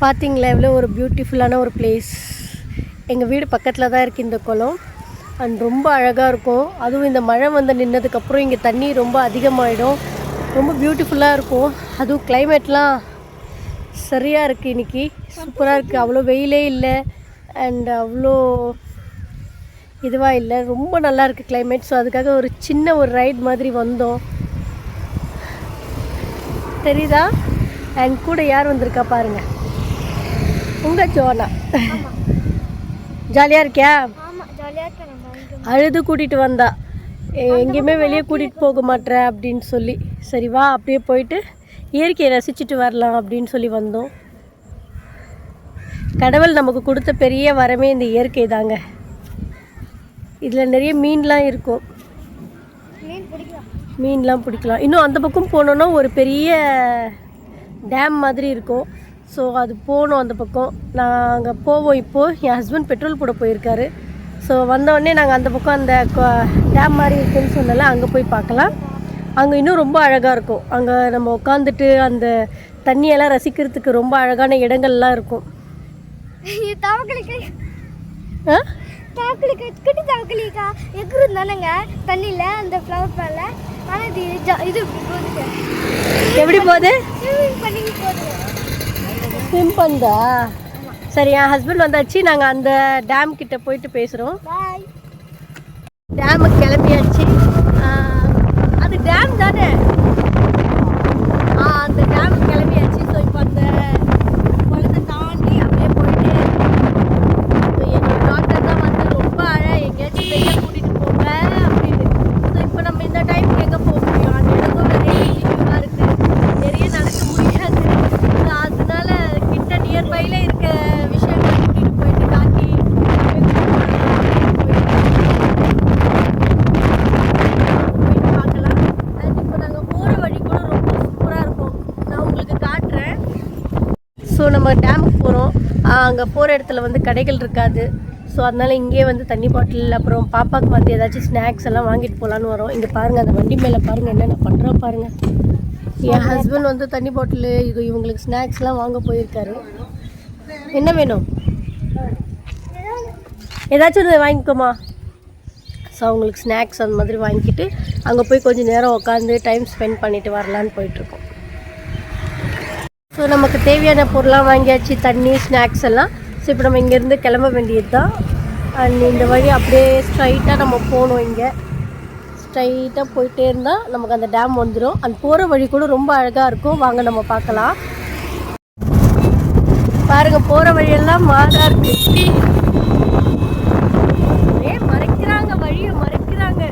பார்த்தீங்களா எவ்வளோ ஒரு பியூட்டிஃபுல்லான ஒரு பிளேஸ் எங்கள் வீடு பக்கத்தில் தான் இருக்குது இந்த குளம். அண்ட் ரொம்ப அழகாக இருக்கும். அதுவும் இந்த மழை வந்து நின்னதுக்கப்புறம் இங்கே தண்ணி ரொம்ப அதிகமாகிடும் ரொம்ப பியூட்டிஃபுல்லாக இருக்கும். அதுவும் கிளைமேட்லாம் சரியாக இருக்குது இன்றைக்கி சூப்பராக இருக்குது அவ்வளோ வெயிலே இல்லை. அண்ட் அவ்வளோ இதுவாக இல்லை. ரொம்ப நல்லா இருக்குது கிளைமேட் ஸோ அதுக்காக ஒரு சின்ன ஒரு ரைட் மாதிரி வந்தோம். தெரியுதா? அண்ட் கூட யார் வந்திருக்கா பாருங்கள் உங்கள் ஜோனா ஜாலியாக இருக்கியா? அழுது கூட்டிகிட்டு வந்தா. எங்கேயுமே வெளியே கூட்டிகிட்டு போக மாட்ற அப்படின்னு சொல்லி. சரி வா அப்படியே போயிட்டு இயற்கையை ரசிச்சுட்டு வரலாம் அப்படின்னு சொல்லி வந்தோம். கடவுள் நமக்கு கொடுத்த பெரிய வரமே இந்த இயற்கை தாங்க. இதில் நிறைய மீன்லாம் இருக்கும். மீன்லாம் பிடிக்கலாம். இன்னும் அந்த பக்கம் போனோன்னா ஒரு பெரிய டேம் மாதிரி இருக்கும். ஸோ அது போகணும் அந்த பக்கம். நாங்கள் போவோம் இப்போது என் ஹஸ்பண்ட் பெட்ரோல் போட போயிருக்காரு. ஸோ வந்தோடனே நாங்கள் அந்த பக்கம் அந்த டேம் மாதிரி இருக்குன்னு சொன்னல அங்கே போய் பார்க்கலாம். அங்கே இன்னும் ரொம்ப அழகாக இருக்கும். அங்கே நம்ம உட்காந்துட்டு அந்த தண்ணியெல்லாம் ரசிக்கிறதுக்கு ரொம்ப அழகான இடங்கள்லாம் இருக்கும். குட்டி தவக்கலிக்கா தானேங்க? தண்ணியில் அந்த ஃப்ளவர் ஆனால் இது இப்படி போகுது? எப்படி போகுது. பண்ணா சரி என் ஹஸ்பண்ட் வந்தாச்சு. நாங்கள் அந்த டேம் கிட்ட போயிட்டு பேசுகிறோம் டேமுக்கு கிளம்பியாச்சு. அது டேம் தானே ஆ அந்த டேம் கிளம்பியாச்சு ஸோ இப்போ அந்த குளத்தை தாண்டி அப்படியே போயிட்டு So, என்னோட டாக்டர் தான் வந்து ரொம்ப அழ எங்கேயாச்சும் வெளியே கூட்டிகிட்டு போங்க அப்படின்னு ஸோ இப்போ நம்ம இந்த டைமுக்கு எங்கே போக முடியும் அந்த இடத்துல நிறைய இனிமையாக இருக்குது நிறைய நடக்க முடியாது So, அதனால கிட்ட நியர்பைல இருக்க விஷயங்களை கூட்டிகிட்டு போயிட்டு காட்டி போயிட்டு பார்க்கலாம் அண்ட் இப்போ நாங்கள் போகிற வழி கூட ரொம்ப சூப்பராக இருக்கும் நான் உங்களுக்கு காட்டுறேன் ஸோ நம்ம டேமுக்கு போகிறோம் அங்கே போகிற இடத்துல வந்து கடைகள் இருக்காது. ஸோ அதனால் இங்கேயே வந்து தண்ணி பாட்டில் அப்புறம் பாப்பாவுக்கு வந்து ஏதாச்சும் ஸ்நாக்ஸ் எல்லாம் வாங்கிட்டு போகலான்னு வரோம். இங்கே பாருங்கள் அந்த வண்டி மேலே பாருங்கள் என்னென்ன பண்ணுறோம் பாருங்கள் என் ஹஸ்பண்ட் வந்து தண்ணி பாட்டில் இது இவங்களுக்கு ஸ்நாக்ஸ்லாம் வாங்க போயிருக்காரு. என்ன வேணும்? ஏதாச்சும் ஒன்று வாங்கிக்கோமா? ஸோ அவங்களுக்கு ஸ்நாக்ஸ் அந்த மாதிரி வாங்கிக்கிட்டு அங்கே போய் கொஞ்சம் நேரம் உட்காந்து டைம் ஸ்பெண்ட் பண்ணிவிட்டு வரலான்னு போயிட்டுருக்கோம் ஸோ நமக்கு தேவையான பொருளாக வாங்கியாச்சு தண்ணி ஸ்நாக்ஸ் எல்லாம். ஸோ இப்போ நம்ம இங்கேருந்து கிளம்ப வேண்டியது தான் அண்ட் இந்த வழி அப்படியே ஸ்ட்ரைட்டாக நம்ம போகணும் இங்கே. ஸ்ட்ரைட்டாக போயிட்டே இருந்தால் நமக்கு அந்த டேம் வந்துடும் அந்த போகிற வழி கூட ரொம்ப அழகாக இருக்கும். வாங்க நம்ம பார்க்கலாம். பாருங்கள் போகிற வழியெல்லாம் மாதா இருக்கு ஏ மறைக்கிறாங்க வழியை மறைக்கிறாங்க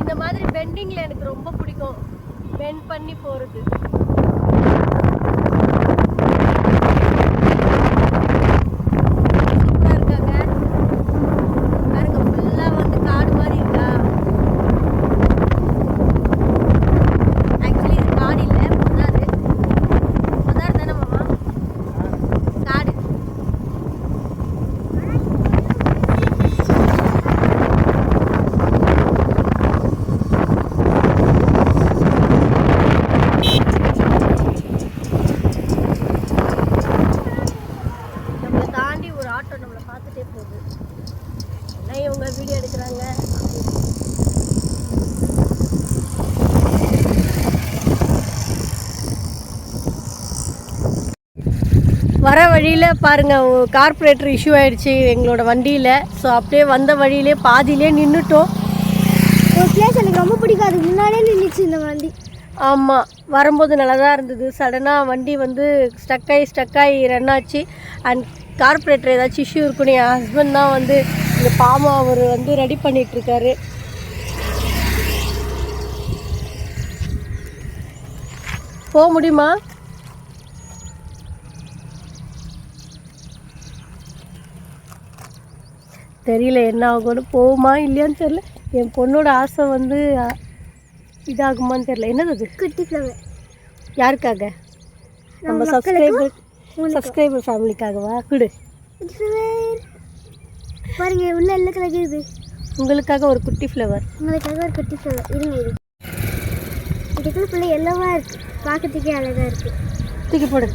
இந்த மாதிரி பெண்டிங்ல எனக்கு ரொம்ப பிடிக்கும் பெண்ட் பண்ணி போறது சூப்பரா இருக்காங்க பாருங்க ஃபுல்லா வந்து காடு மாதிரி இருக்கா ஆக்சுவலி இது காடு இல்ல புதாரு புதாரு தானே மாமா காடு நம்மளை தாண்டி ஒரு ஆட்டோ நம்மளை பார்த்துட்டே போகுது என்ன இவங்க வீடியோ எடுக்கிறாங்க வர வழியில் பாருங்கள் கார்ப்பரேட்டர் இஷ்யூ ஆயிடுச்சு எங்களோட வண்டியில். ஸோ அப்படியே வந்த வழியிலே பாதியிலே நின்றுட்டோம் ஒரு பிளேஸ் எனக்கு ரொம்ப பிடிக்காது. முன்னாடியே நின்றுச்சு இந்த வண்டி. ஆமாம் வரும்போது நல்லா தான் இருந்தது சடனாக வண்டி வந்து ஸ்டக் ஆகி ஸ்டக் ஆகி ரன் ஆச்சு. அண்ட் கார்ப்பரேட்டர் ஏதாச்சும் இஷ்யூ இருக்குன்னு என் ஹஸ்பண்ட் தான் வந்து இந்த பாவம் அவர் வந்து ரெடி பண்ணிகிட்ருக்காரு போக முடியுமா? தெரியல என்ன ஆகும்னு போகுமா இல்லையான்னு தெரியல. என் பொண்ணோட ஆசை வந்து இதாகுமான்னு தெரியல. என்னது அது? குட்டி ஃப்ளவர் யாருக்காக? நம்ம சப்ஸ்கிரைபர் சப்ஸ்கிரைபர் ஃபேமிலிக்காகவா கொடு. பாருங்க உள்ள எல்லாம் கிடக்குது உங்களுக்காக ஒரு குட்டி ஃப்ளவர் உங்களுக்காக ஒரு குட்டி ஃப்ளவர் இருங்க இது இதுக்குள்ள பிள்ளை எல்லோவா இருக்கு. பார்க்கறதுக்கே அழகா இருக்கு. தூக்கி போடு.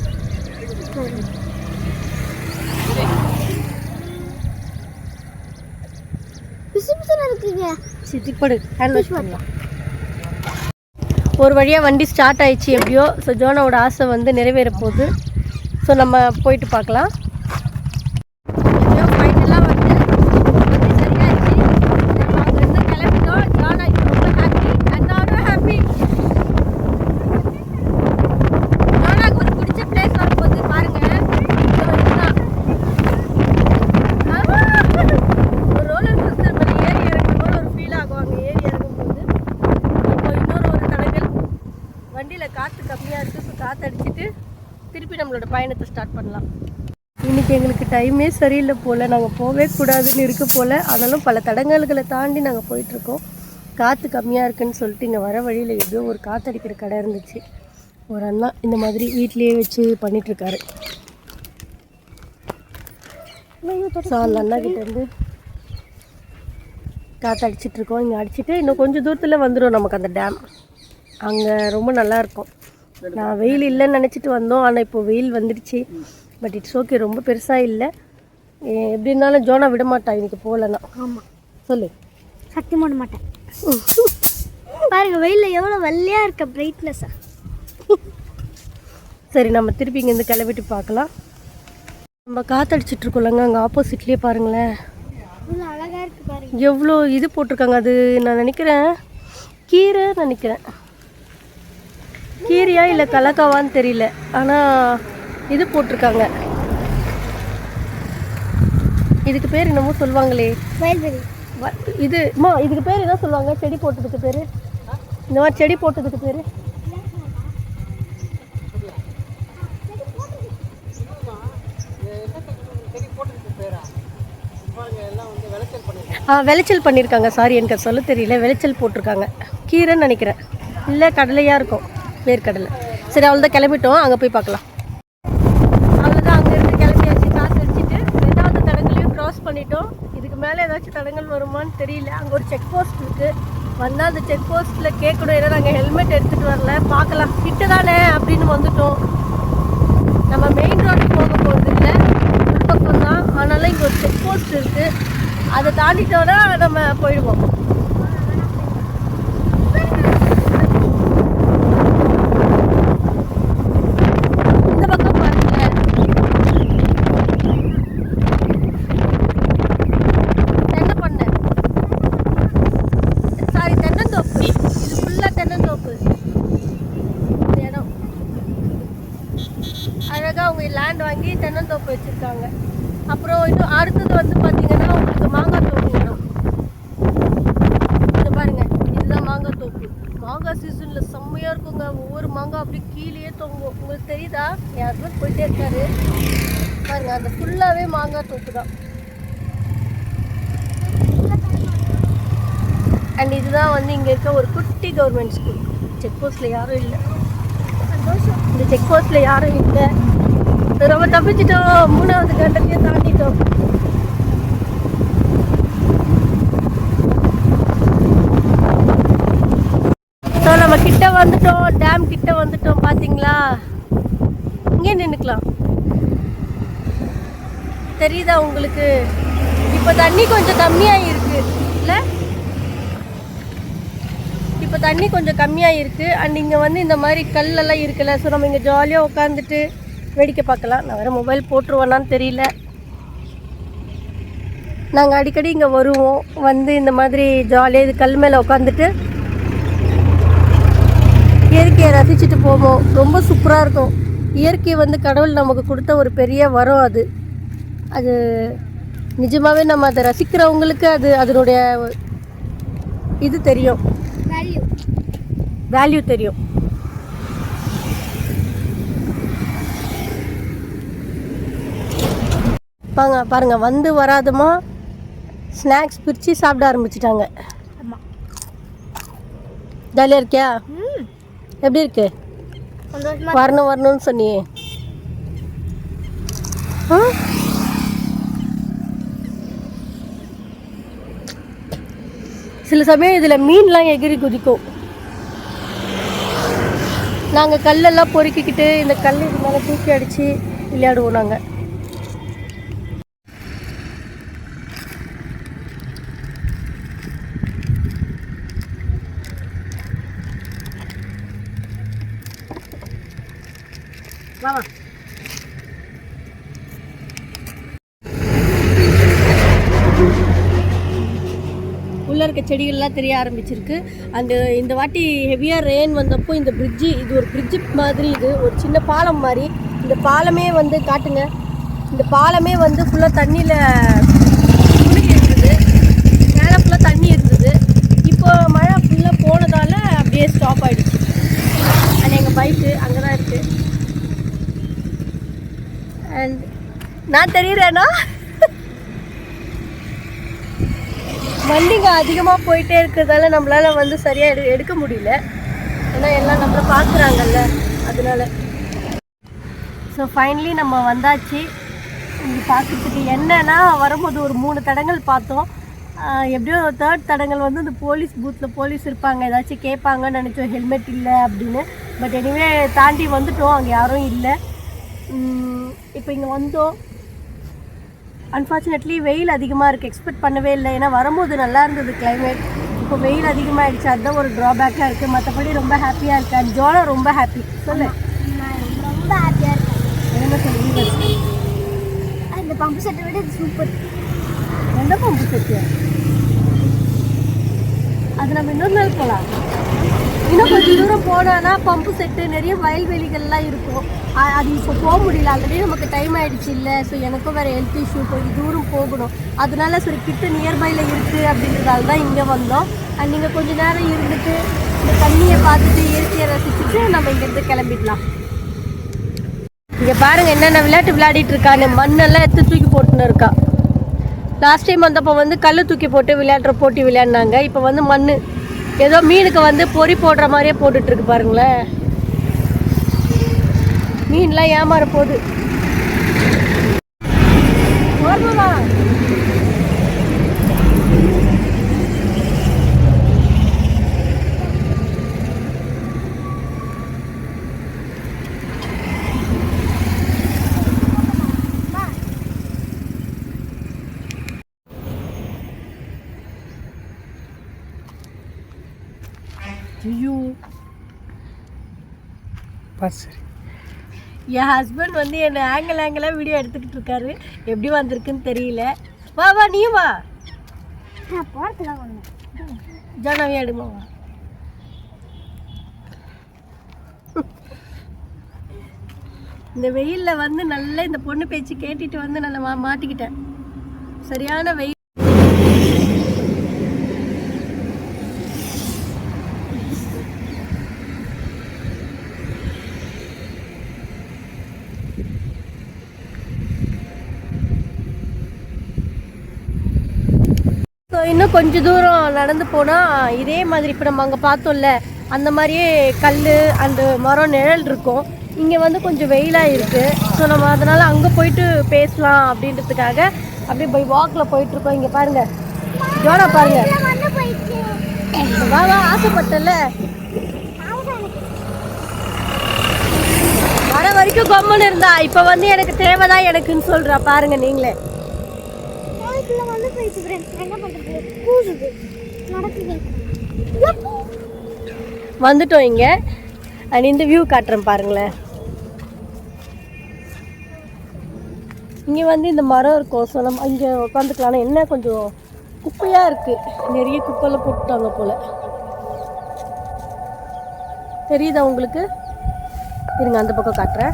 இருக்குங்க சித்தி போடு. ஹேண்ட் வாஷ் பண்ணலாம் ஒரு வழியாக வண்டி ஸ்டார்ட் ஆயிடுச்சு எப்படியோ. ஸோ ஜோனாவோட ஆசை வந்து நிறைவேற போகுது. ஸோ நம்ம போயிட்டு பார்க்கலாம் எப்படியோ ஃபைனலாக வந்து வண்டி சரியாயிடுச்சு நம்ம அங்கேருந்து கிளம்பிட்டோம் ஜோனா இப்போ ரொம்ப ஹாப்பி அண்ணாவும் ஹாப்பி ஜோனாக்கு ஒரு பிடிச்ச பிளேஸ் வரும்போது பாருங்க இதோ இதுதான். ஆமா. ஒரு ரோலர் கோஸ்டர் மேலே ஏறி இறங்கும் போது ஒரு ஃபீல் ஆகும் அங்கே ஏறி இறங்கும்போது இப்போ இன்னொரு ஒரு தடங்கள் வண்டியில் காற்று கம்மியாக இருக்குது ஸோ காற்று அடிச்சிட்டு திருப்பி நம்மளோட பயணத்தை ஸ்டார்ட் பண்ணலாம். இன்னைக்கு எங்களுக்கு டைமே சரியில்லை போல். நாங்கள் போகவே கூடாதுன்னு இருக்க போல். ஆனாலும் பல தடங்கல்களை தாண்டி நாங்கள் போயிட்டுருக்கோம். காற்று கம்மியாக இருக்குன்னு சொல்லிட்டு இங்கே வர வழியில் எப்படியோ ஒரு காற்றடிக்கிற கடை இருந்துச்சு. ஒரு அண்ணா இந்த மாதிரி வீட்லேயே வச்சு பண்ணிகிட்ருக்காரு ஸோ அந்த அண்ணா கிட்டேருந்து காற்று அடிச்சிட்ருக்கோம் இங்கே அடிச்சிட்டு இன்னும் கொஞ்சம் தூரத்தில் வந்துடும் நமக்கு அந்த டேம் அங்கே ரொம்ப நல்லா இருக்கும். நான் வெயில் இல்லைன்னு நினச்சிட்டு வந்தோம். ஆனால் இப்போ வெயில் வந்துடுச்சு. பட் இட்ஸ் ஓகே ரொம்ப பெருசாக இல்லை. எப்படி இருந்தாலும் ஜோனா விட மாட்டா. இன்னைக்கு போகலன்னா. ஆமாம் சொல்லு. சத்தியம் போட மாட்டேன். பாருங்க வெயிலில் எவ்வளோ வெள்ளையாக இருக்க பிரைட்னஸ்ஸா சரி நம்ம திருப்பி இங்கேருந்து கிளம்பிட்டு பார்க்கலாம். நம்ம காற்றடிச்சிட்டு இருக்கோம்லங்க அங்கே ஆப்போசிட்லேயே பாருங்களேன். எவ்வளோ இது போட்டிருக்காங்க. அது நான் நினைக்கிறேன். கீரை நினைக்கிறேன். கீரையா இல்லை கலக்காவான்னு தெரியல. ஆனால் இது போட்டிருக்காங்க. இதுக்கு பேர் என்னமோ சொல்லுவாங்களே. இது அம்மா இதுக்கு பேர் என்ன சொல்லுவாங்க? செடி போட்டதுக்கு பேர்? இந்த மாதிரி செடி போட்டதுக்கு பேர்? ஆ விளைச்சல் பண்ணியிருக்காங்க சாரி எனக்கு சொல்ல தெரியல. விளைச்சல் போட்டிருக்காங்க. கீரைன்னு நினைக்கிறேன். இல்லை கடலையாக இருக்கும். வேர்க்கடலை. சரி அவ்வளோதான் கிளம்பிட்டோம். அங்கே போய் பார்க்கலாம். அவ்வளோதான் அங்கேருந்து கிளம்பியாச்சு காசு அடிச்சிட்டு ரெண்டாவது தடங்களையும் க்ராஸ் பண்ணிட்டோம். இதுக்கு மேலே ஏதாச்சும் தடங்கள் வருமான்னு தெரியல. அங்கே ஒரு செக் போஸ்ட் இருக்குது வந்தால் அந்த செக் போஸ்ட்டில் கேட்கணும். ஏன்னா நாங்கள் ஹெல்மெட் எடுத்துகிட்டு வரல. பார்க்கலாம். கிட்ட தானே அப்படின்னு வந்துட்டோம். நம்ம மெயின் ரோடு போக போகிறது இல்லை. உள்பக்கம் தான். ஆனாலும் இங்கே ஒரு செக் போஸ்ட் இருக்குது அதை தாண்டிட்டோன்னா நம்ம போயிடுவோம் இந்த பக்கம் பாருங்களேன் தென்னை பண்ணை சாரி தென்னந்தோப்பு இது ஃபுல்லாக தென்னந்தோப்பு இந்த இடம் அழகாக அவங்க லேண்ட் வாங்கி தென்னந்தோப்பு வச்சுருக்காங்க அப்புறம் இன்னும் அடுத்தது வந்து பார்த்தீங்கன்னா உங்களுக்கு மாங்காய் தோப்பு வரும் இங்க பாருங்க இதுதான் மாங்காய் தோப்பு மாங்காய் சீசனில் செம்மையாக இருக்குங்க ஒவ்வொரு மாங்காய் அப்படியே கீழேயே தொங்கும் உங்களுக்கு தெரியுதா? என் ஹஸ்பண்ட் போயிட்டே இருக்காரு. பாருங்க அந்த ஃபுல்லாகவே மாங்காய் தோப்பு தான் அண்ட் இதுதான் வந்து இங்கே இருக்க ஒரு குட்டி கவர்மெண்ட் ஸ்கூல் செக் போஸ்ட்டில் யாரும் இல்லை. இந்த செக் போஸ்ட்டில் யாரும் இல்லை. ரொம்ப தப்பிச்சிட்டோம். மூணாவது கண்டத்தையே தாண்டிட்டோம் ஸோ நம்ம கிட்ட வந்துட்டோம் டேம் கிட்ட வந்துட்டோம் பார்த்தீங்களா இங்கே நின்றுக்கலாம் தெரியுதா உங்களுக்கு? இப்போ தண்ணி கொஞ்சம் கம்மியாக இருக்கு. இல்லை? இப்போ தண்ணி கொஞ்சம் கம்மியாக இருக்குது அண்ட் இங்கே வந்து இந்த மாதிரி கல்லெல்லாம் இருக்குல்ல. ஸோ நம்ம இங்கே ஜாலியாக உட்காந்துட்டு வேடிக்கை பார்க்கலாம். நான் வேறு மொபைல் போட்டுருவோன்னான்னு தெரியல. நாங்கள் அடிக்கடி இங்கே வருவோம். வந்து இந்த மாதிரி ஜாலியாக இது கல் மேலே உட்காந்துட்டு இயற்கையை ரசிச்சுட்டு போவோம். ரொம்ப சூப்பராக இருக்கும். இயற்கை வந்து கடவுள் நமக்கு கொடுத்த ஒரு பெரிய வரம் அது. அது நிஜமாகவே நம்ம அதை ரசிக்கிறவங்களுக்கு அது அதனுடைய இது தெரியும். வேல்யூ தெரியும். பாங்க பாருங்க வந்து வராதுமா ஸ்நாக்ஸ் பிரித்து சாப்பிட ஆரம்பிச்சிட்டாங்க. ஆமாம் ஜாலியாக இருக்கியா? எப்படி இருக்கு? வரணும் வரணும்னு சொன்னியே? சில சமயம் இதில் மீன்லாம் எகிரி குதிக்கும். நாங்கள் கல்லெல்லாம் பொறுக்கிக்கிட்டு இந்த கல் இது மேலே தூக்கி அடித்து விளையாடுவோம் நாங்கள் வா உள்ளே இருக்க செடிகள்லாம் தெரிய ஆரம்பிச்சிருக்கு. அந்த இந்த வாட்டி ஹெவியாக ரெயின் வந்தப்போ இந்த பிரிட்ஜு இது ஒரு பிரிட்ஜு மாதிரி இது ஒரு சின்ன பாலம் மாதிரி. இந்த பாலமே வந்து காட்டுங்க. இந்த பாலமே வந்து ஃபுல்லாக தண்ணியில் முழுகி இருந்தது மேலே ஃபுல்லாக தண்ணி இருந்தது. இப்போ மழை ஃபுல்லாக போனதால் அப்படியே ஸ்டாப் ஆகிடுச்சு அது எங்கள் பைக்கு அங்கே தான் இருக்குது நான் தெரியுறேனா? வண்டிங்க அதிகமாக போயிட்டே இருக்கிறதால நம்மளால வந்து சரியாக எடு எடுக்க முடியல. ஏன்னா எல்லாம் நம்மளை பார்க்குறாங்கல்ல அதனால. ஸோ ஃபைனலி நம்ம வந்தாச்சு. இங்கே பார்க்குறதுக்கு என்னன்னா வரும்போது ஒரு மூணு தடங்கள் பார்த்தோம். எப்படியோ தேர்ட் தடங்கள் வந்து இந்த போலீஸ் பூத்தில் போலீஸ் இருப்பாங்க. ஏதாச்சும் கேட்பாங்கன்னு நினச்சோம். ஹெல்மெட் இல்லை அப்படின்னு. பட் எனிவே தாண்டி வந்துட்டோம். அங்கே யாரும் இல்லை. இப்போ இங்கே வந்தோம். அன்ஃபார்ச்சுனேட்லி வெயில் அதிகமாக இருக்குது எக்ஸ்பெக்ட் பண்ணவே இல்லை. ஏன்னா வரும்போது நல்லா இருந்தது climate. இப்போ வெயில் அதிகமாகிடுச்சு அதுதான் ஒரு ட்ராபேக்காக இருக்குது மற்றபடி ரொம்ப ஹாப்பியாக இருக்கு. அண்ட் ஜோலா ரொம்ப ஹாப்பி சொல்லு. ரொம்ப ஹாப்பியாக இருக்கேன் என்ன சொல்லி இந்த பம்பு செட்டை விட சூப்பர் எந்த பம்பு செட்டு அது நம்ம இன்னொரு நாள் போகலாம் இன்னும் கொஞ்சம் தூரம் போனோன்னா பம்பு செட்டு நிறைய வயல்வெளிகள்லாம் இருக்கும். அது இப்போ போக முடியல. ஆல்ரெடி நமக்கு டைம் ஆயிடுச்சு இல்லை. ஸோ எனக்கும் வேறு ஹெல்த் இஷ்யூ கொஞ்சம் தூரம் போகணும். அதனால சரி கிட்ட நியர்பையில் இருக்குது அப்படின்றதால தான் இங்கே வந்தோம். அண்ட் நீங்கள் கொஞ்ச நேரம் இருந்துட்டு இந்த தண்ணியை பார்த்துட்டு இயற்கையை ரசிச்சுட்டு நம்ம இங்கேருந்து கிளம்பிடலாம். இங்கே பாருங்க என்னென்ன விளையாட்டு விளையாடிட்டு இருக்கான்னு மண்ணெல்லாம் எடுத்து தூக்கி போட்டுன்னு இருக்கா. லாஸ்ட் டைம் வந்தப்போ வந்து கல் தூக்கி போட்டு விளையாடுற போட்டி விளையாடினாங்க. இப்போ வந்து மண் ஏதோ மீனுக்கு வந்து பொறி போடுற மாதிரியே போட்டுட்டு இருக்கு பாருங்களேன். மீன்லாம் ஏமாற போகுது வரணுமா? ஐயோ சரி. என் ஹஸ்பண்ட் வந்து என்னை ஆங்கிள் ஆங்கிளாக வீடியோ எடுத்துக்கிட்டு இருக்காரு. எப்படி வந்திருக்குன்னு தெரியல. வா வா நீ வா. ஜனவே எடுமா வா. இந்த வெயிலில் வந்து நல்லா இந்த பொண்ணு பேச்சு கேட்டுட்டு வந்து நான் மா மாட்டிக்கிட்டேன். சரியான வெயில் ஸோ இன்னும் கொஞ்ச தூரம் நடந்து போனால் இதே மாதிரி இப்போ நம்ம அங்கே பார்த்தோம்ல அந்த மாதிரியே கல் அந்த மரம் நிழல் இருக்கும். இங்கே வந்து கொஞ்சம் வெயிலாக இருக்குது ஸோ நம்ம அதனால் அங்கே போயிட்டு பேசலாம் அப்படின்றதுக்காக அப்படியே போய் வாக்கில் போயிட்டுருக்கோம் இங்கே பாருங்கள் ஜோனா பாருங்கள் வா வா ஆசைப்பட்டல. வர வரைக்கும் கொம்முன்னு இருந்தா இப்போ வந்து எனக்கு தேவைதான் எனக்குன்னு சொல்கிறா பாருங்கள் நீங்களே. அதுக்குள்ள வந்து போயிடுச்சு ஃப்ரெண்ட்ஸ் என்ன பண்ணுறது கூசுது. நடக்குது. வந்துட்டோம் இங்கே. அண்ட் இந்த வியூ காட்டுறேன் பாருங்களேன். இங்கே வந்து இந்த மரம் இருக்கும். ஸோ நம்ம இங்கே உட்காந்துக்கலாம் என்ன கொஞ்சம் குப்பையாக இருக்குது நிறைய குப்பையில் போட்டுட்டாங்க போல். தெரியுதா உங்களுக்கு? இருங்க அந்த பக்கம் காட்டுறேன்.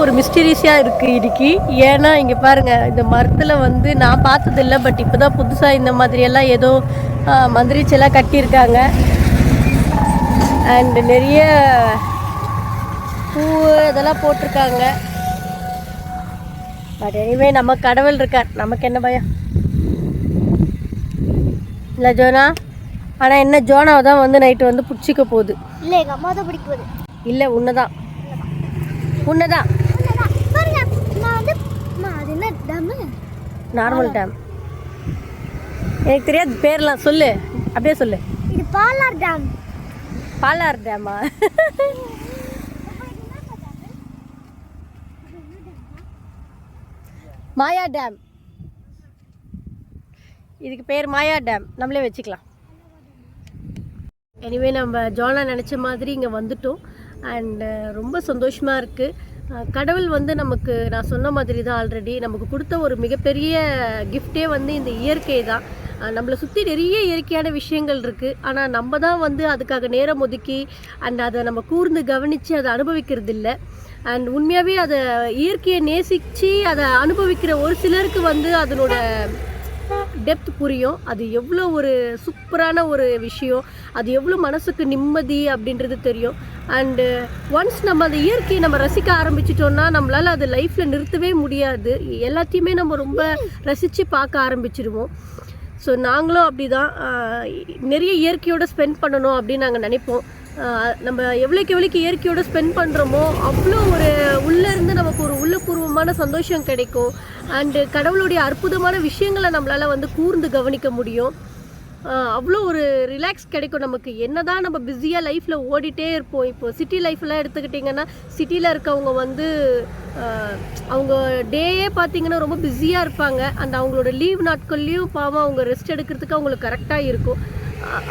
ஒரு மிஸ்டீரியஸாக இருக்குது இடுக்கி. ஏன்னா இங்கே பாருங்கள் இந்த மரத்தில் வந்து நான் பார்த்ததில்ல பட் இப்போ தான் புதுசாக இந்த மாதிரியெல்லாம் ஏதோ மந்திரிச்செல்லாம் கட்டியிருக்காங்க. அண்ட் நிறைய பூ இதெல்லாம் போட்டிருக்காங்க. பட் எனிவே நம்ம கடவுள் இருக்கார். நமக்கு என்ன பயம்? இல்லை ஜோனா? ஆனால் என்ன ஜோனாவை தான் வந்து நைட்டு வந்து பிடிச்சிக்க போகுது. இல்லை எங்கள் அம்மா தான் பிடிக்க போகுது. இல்லை உன்னை தான் உன்னை தான் பாருங்க நான் வந்து அம்மா, அது என்ன டம்மு நார்மல் டேம் எனக்கு தெரியாது பேர்லாம் சொல்லு. அப்படியே சொல்லு. இது பாலார் டேம் பாலார் டேமா மாயா டேம் இதுக்கு பேர் மாயா டேம் நம்மளே வச்சுக்கலாம். எனிவே நம்ம ஜானா நினச்ச மாதிரி இங்கே வந்துட்டோம். அண்டு ரொம்ப சந்தோஷமாக இருக்குது கடவுள் வந்து நமக்கு நான் சொன்ன மாதிரி தான் ஆல்ரெடி நமக்கு கொடுத்த ஒரு மிகப்பெரிய கிஃப்டே வந்து இந்த இயற்கை தான் நம்மளை சுற்றி நிறைய இயற்கையான விஷயங்கள் இருக்குது ஆனால் நம்ம தான் வந்து அதுக்காக நேரம் ஒதுக்கி அண்ட் அதை நம்ம கூர்ந்து கவனித்து அதை அனுபவிக்கிறது இல்லை அண்ட் உண்மையாகவே அதை இயற்கையை நேசித்து அதை அனுபவிக்கிற ஒரு சிலருக்கு வந்து அதனோட டெப்த் புரியும். அது எவ்வளோ ஒரு சூப்பரான ஒரு விஷயம். அது எவ்வளோ மனசுக்கு நிம்மதி அப்படின்றது தெரியும். அண்டு ஒன்ஸ் uh, நம்ம அந்த இயற்கையை நம்ம ரசிக்க ஆரம்பிச்சிட்டோம்னா நம்மளால் அது லைஃப்பில் நிறுத்தவே முடியாது. எல்லாத்தையுமே நம்ம ரொம்ப ரசித்து பார்க்க ஆரம்பிச்சிடுவோம் ஸோ நாங்களும் அப்படி தான் நிறைய இயற்கையோடு ஸ்பெண்ட் பண்ணணும் அப்படின்னு நாங்கள் நினைப்போம். நம்ம எவ்வளோக்கு எவ்வளோக்கு இயற்கையோடு ஸ்பெண்ட் பண்ணுறோமோ அவ்வளோ ஒரு உள்ளேருந்து நமக்கு ஒரு உள்ளபூர்வமான சந்தோஷம் கிடைக்கும். அண்டு கடவுளுடைய அற்புதமான விஷயங்களை நம்மளால் வந்து கூர்ந்து கவனிக்க முடியும். அவ்வளோ ஒரு ரிலாக்ஸ் கிடைக்கும் நமக்கு. என்னதான் நம்ம பிஸியாக லைஃப்பில் ஓடிட்டே இருப்போம். இப்போ சிட்டி லைஃப்லாம் எடுத்துக்கிட்டிங்கன்னா சிட்டியில் இருக்கவங்க வந்து அவங்க டேயே பார்த்தீங்கன்னா ரொம்ப பிஸியாக இருப்பாங்க. அந்த அவங்களோட லீவ் நாட்கள்லேயும் பாவம் அவங்க ரெஸ்ட் எடுக்கிறதுக்கு அவங்களுக்கு கரெக்டாக இருக்கும்.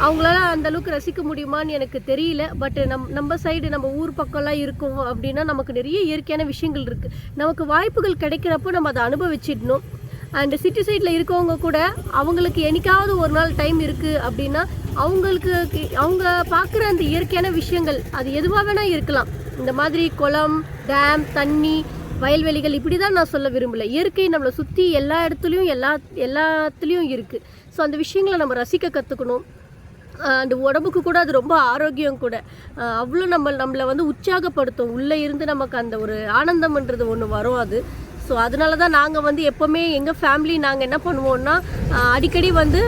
அவங்களால அந்த அளவுக்கு ரசிக்க முடியுமான்னு எனக்கு தெரியல. பட் நம் நம்ம சைடு நம்ம ஊர் பக்கம்லாம் இருக்கோம் அப்படின்னா நமக்கு நிறைய இயற்கையான விஷயங்கள் இருக்குது நமக்கு வாய்ப்புகள் கிடைக்கிறப்போ நம்ம அதை அனுபவிச்சிடணும். அண்ட் சிட்டி சைடில் இருக்கவங்க கூட அவங்களுக்கு என்னைக்காவது ஒரு நாள் டைம் இருக்குது அப்படின்னா அவங்களுக்கு கி- அவங்க பார்க்குற அந்த இயற்கையான விஷயங்கள் அது எதுவாக வேணால் இருக்கலாம். இந்த மாதிரி குளம் டேம் தண்ணி வயல்வெளிகள் இப்படி தான் நான் சொல்ல விரும்பல. இயற்கை நம்மளை சுற்றி எல்லா இடத்துலையும் எல்லா எல்லாத்துலேயும் இருக்குது ஸோ அந்த விஷயங்களை நம்ம ரசிக்க கற்றுக்கணும் அந்த உடம்புக்கு கூட அது ரொம்ப ஆரோக்கியம் கூட. அவ்வளோ நம்ம நம்மளை வந்து உற்சாகப்படுத்தும். உள்ளே இருந்து நமக்கு அந்த ஒரு ஆனந்தம்ன்றது ஒன்று வரும் அது. ஸோ அதனால தான் நாங்கள் வந்து எப்போவுமே எங்கள் ஃபேமிலி நாங்கள் என்ன பண்ணுவோம்னா அடிக்கடி வந்து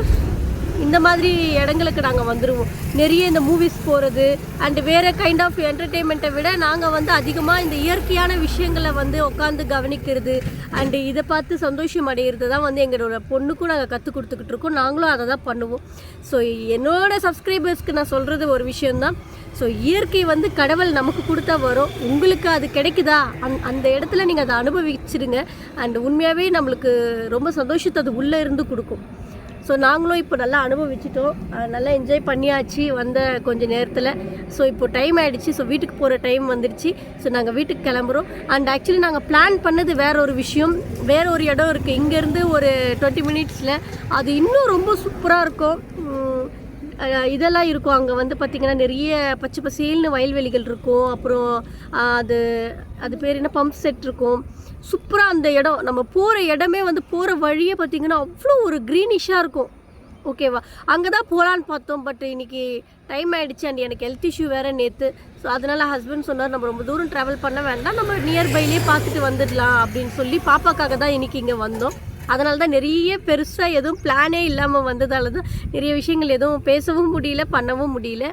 இந்த மாதிரி இடங்களுக்கு நாங்கள் வந்துடுவோம் நிறைய இந்த மூவிஸ் போகிறது அண்டு வேறு கைண்ட் ஆஃப் என்டர்டெயின்மெண்ட்டை விட நாங்கள் வந்து அதிகமாக இந்த இயற்கையான விஷயங்களை வந்து உட்காந்து கவனிக்கிறது அண்டு இதை பார்த்து சந்தோஷம் அடைகிறது தான் வந்து எங்களோட பொண்ணுக்கும் நாங்கள் கற்றுக் கொடுத்துக்கிட்டு இருக்கோம். நாங்களும் அதை தான் பண்ணுவோம். ஸோ என்னோட சப்ஸ்கிரைபர்ஸ்க்கு நான் சொல்கிறது ஒரு விஷயந்தான் ஸோ இயற்கை வந்து கடவுள் நமக்கு கொடுத்தா வரும். உங்களுக்கு அது கிடைக்குதா? அந் அந்த இடத்துல நீங்கள் அதை அனுபவிச்சிடுங்க அண்ட் உண்மையாகவே நம்மளுக்கு ரொம்ப சந்தோஷத்தை அது உள்ளே இருந்து கொடுக்கும். ஸோ நாங்களும் இப்போ நல்லா அனுபவிச்சிட்டோம். நல்லா என்ஜாய் பண்ணியாச்சு வந்த கொஞ்சம் நேரத்தில். ஸோ இப்போ டைம் ஆயிடுச்சு. ஸோ வீட்டுக்கு போகிற டைம் வந்துடுச்சு ஸோ நாங்கள் வீட்டுக்கு கிளம்புறோம். அண்ட் ஆக்சுவலி நாங்கள் பிளான் பண்ணது வேற ஒரு விஷயம். வேற ஒரு இடம் இருக்குது இங்கேருந்து ஒரு டுவெண்ட்டி மினிட்ஸில் அது இன்னும் ரொம்ப சூப்பராக இருக்கும். இதெல்லாம் இருக்கும். அங்கே வந்து பார்த்திங்கன்னா நிறைய பச்சை பசேல்னு வயல்வெளிகள் இருக்கும். அப்புறம் அது அது பேர் என்ன? பம்ப் செட் இருக்கும். சூப்பராக அந்த இடம். நம்ம போகிற இடமே வந்து போகிற வழியே பார்த்திங்கன்னா அவ்வளோ ஒரு க்ரீனிஷாக இருக்கும். ஓகேவா அங்கே தான் போகலான்னு பார்த்தோம். பட் இன்னைக்கு டைம் ஆயிடுச்சு. அண்ட் எனக்கு ஹெல்த் இஷ்யூ வேறு நேற்று ஸோ அதனால் ஹஸ்பண்ட் சொன்னார் நம்ம ரொம்ப தூரம் ட்ராவல் பண்ண வேண்டாம். நம்ம நியர்பைலேயே பார்த்துட்டு வந்துடலாம் அப்படின்னு சொல்லி பாப்பாக்காக தான் இன்றைக்கி இங்கே வந்தோம். அதனால தான் நிறைய பெருசாக எதுவும் பிளானே இல்லாமல் வந்ததால தான் நிறைய விஷயங்கள் எதுவும் பேசவும் முடியல பண்ணவும் முடியல.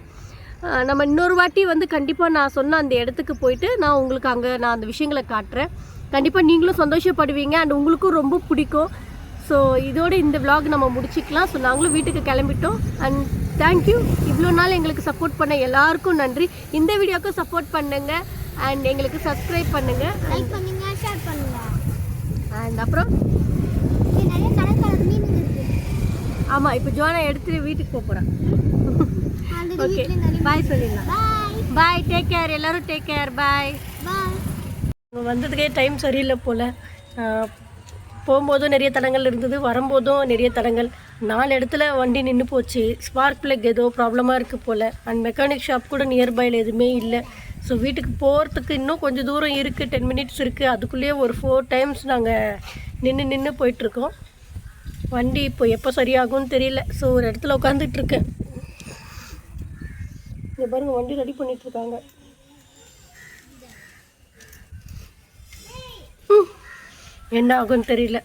நம்ம இன்னொரு வாட்டி வந்து கண்டிப்பாக நான் சொன்ன அந்த இடத்துக்கு போயிட்டு நான் உங்களுக்கு அங்கே நான் அந்த விஷயங்களை காட்டுறேன். கண்டிப்பாக நீங்களும் சந்தோஷப்படுவீங்க அண்ட் உங்களுக்கும் ரொம்ப பிடிக்கும். ஸோ இதோட இந்த vlog நம்ம முடிச்சுக்கலாம். ஸோ நாங்களும் வீட்டுக்கு கிளம்பிட்டோம். அண்ட் தேங்க்யூ இவ்வளோ நாள் எங்களுக்கு சப்போர்ட் பண்ண எல்லாருக்கும் நன்றி. இந்த வீடியோக்கும் சப்போர்ட் பண்ணுங்க. அண்ட் எங்களுக்கு சப்ஸ்கிரைப் பண்ணுங்க. லைக் பண்ணுங்க ஷேர் பண்ணுங்க. அண்ட் அப்புறம் இங்க நிறைய கலர் கலர் மீன் இருக்கு ஆமாம் இப்போ ஜோனா எடுத்துட்டு வீட்டுக்கு போக போகிறேன் ஓகே பாய் சொல்லிடலாம். பாய் டேக் கேர் எல்லாரும் டேக் கேர் பாய் பாய் நம்ம வந்ததுக்கே டைம் சரியில்லை போல். போகும்போதும் நிறைய தடங்கள் இருந்தது வரும்போதும் நிறைய தடங்கள். நாலு இடத்துல வண்டி நின்று போச்சு. ஸ்பார்க் பிளக் ஏதோ ப்ராப்ளமாக இருக்குது போல். அண்ட் மெக்கானிக் ஷாப் கூட நியர்பையில் எதுவுமே இல்லை. ஸோ வீட்டுக்கு போகிறதுக்கு இன்னும் கொஞ்சம் தூரம் இருக்குது டென் மினிட்ஸ் இருக்குது அதுக்குள்ளேயே ஒரு ஃபோர் டைம்ஸ் நாங்கள் நின்று நின்று போயிட்டுருக்கோம் வண்டி இப்போ எப்போ சரியாகும்னு தெரியல. ஸோ ஒரு இடத்துல உட்காந்துட்டு இருக்கேன் இங்கே பாருங்கள் வண்டி ரெடி பண்ணிகிட்ருக்காங்க என்ன ஆகும்னு தெரியல.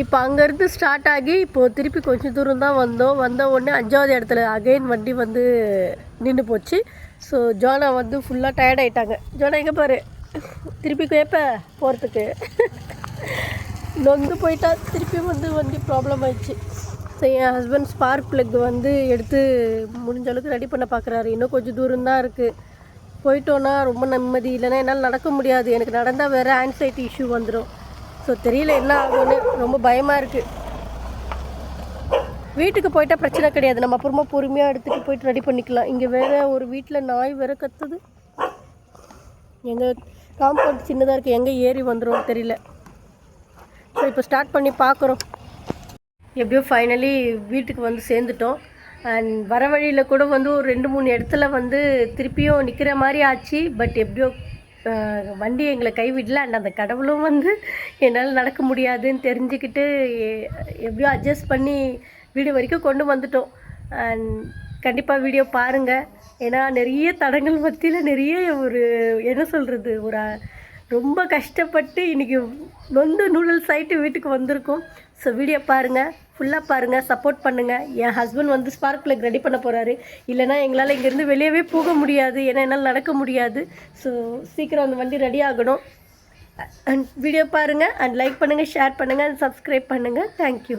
இப்போ அங்கேருந்து ஸ்டார்ட் ஆகி இப்போது திருப்பி கொஞ்சம் தூரம் தான் வந்தோம். வந்த உடனே அஞ்சாவது இடத்துல அகைன் வண்டி வந்து நின்று போச்சு. ஸோ ஜோனா வந்து ஃபுல்லாக டயர்ட் ஆயிட்டாங்க. ஜோனா எங்கே பாரு? திருப்பி கேட்ப போகிறதுக்கு நொந்து போயிட்டா திருப்பி வந்து வண்டி ப்ராப்ளம் ஆயிடுச்சு. ஸோ என் ஹஸ்பண்ட் ஸ்பார்க் ப்ளக் வந்து எடுத்து முடிஞ்ச அளவுக்கு ரெடி பண்ண பார்க்குறாரு இன்னும் கொஞ்சம் தூரம் தான் இருக்குது போயிட்டோன்னா ரொம்ப நிம்மதி. இல்லைன்னா என்னால் நடக்க முடியாது. எனக்கு நடந்தால் வேறு ஆன்சைட்டி இஷ்யூ வந்துடும் ஸோ தெரியல என்ன ஆகும்னு ரொம்ப பயமாக இருக்குது வீட்டுக்கு போயிட்டால் பிரச்சனை கிடையாது. நம்ம அப்புறமா பொறுமையாக எடுத்துகிட்டு போயிட்டு ரெடி பண்ணிக்கலாம். இங்கே வேறு ஒரு வீட்டில் நாய் வேற கத்துது. எங்கள் காம்பவுண்ட் சின்னதாக இருக்குது எங்கே ஏறி வந்துடும் தெரியல. ஸோ இப்போ ஸ்டார்ட் பண்ணி பார்க்குறோம். எப்படியோ ஃபைனலி வீட்டுக்கு வந்து சேர்ந்துட்டோம். அண்ட் வர வழியில் கூட வந்து ஒரு ரெண்டு மூணு இடத்துல வந்து திருப்பியும் நிற்கிற மாதிரி ஆச்சு. பட் எப்படியோ வண்டி எங்களை கைவிடல. அண்ட் அந்த கடவுளும் வந்து என்னால் நடக்க முடியாதுன்னு தெரிஞ்சுக்கிட்டு எப்படியோ அட்ஜஸ்ட் பண்ணி வீடு வரைக்கும் கொண்டு வந்துட்டோம். அண்ட் கண்டிப்பாக வீடியோ பாருங்கள் ஏன்னா நிறைய தடங்கள் மத்தியில் நிறைய ஒரு என்ன சொல்கிறது ஒரு ரொம்ப கஷ்டப்பட்டு இன்றைக்கி நொந்து நூடுல்ஸ் ஆகிட்டு வீட்டுக்கு வந்திருக்கோம். ஸோ வீடியோ பாருங்கள் ஃபுல்லாக பாருங்கள் சப்போர்ட் பண்ணுங்கள் என் ஹஸ்பண்ட் வந்து ஸ்பார்க் பிளக் ரெடி பண்ண போகிறாரு இல்லைனா எங்களால் இங்கேருந்து வெளியவே போக முடியாது. ஏன்னா என்னால் நடக்க முடியாது. ஸோ சீக்கிரம் அந்த வண்டி ரெடி ஆகணும். அண்ட் வீடியோ பாருங்கள் அண்ட் லைக் பண்ணுங்கள் ஷேர் பண்ணுங்கள் அண்ட் சப்ஸ்கிரைப் பண்ணுங்கள் தேங்க்யூ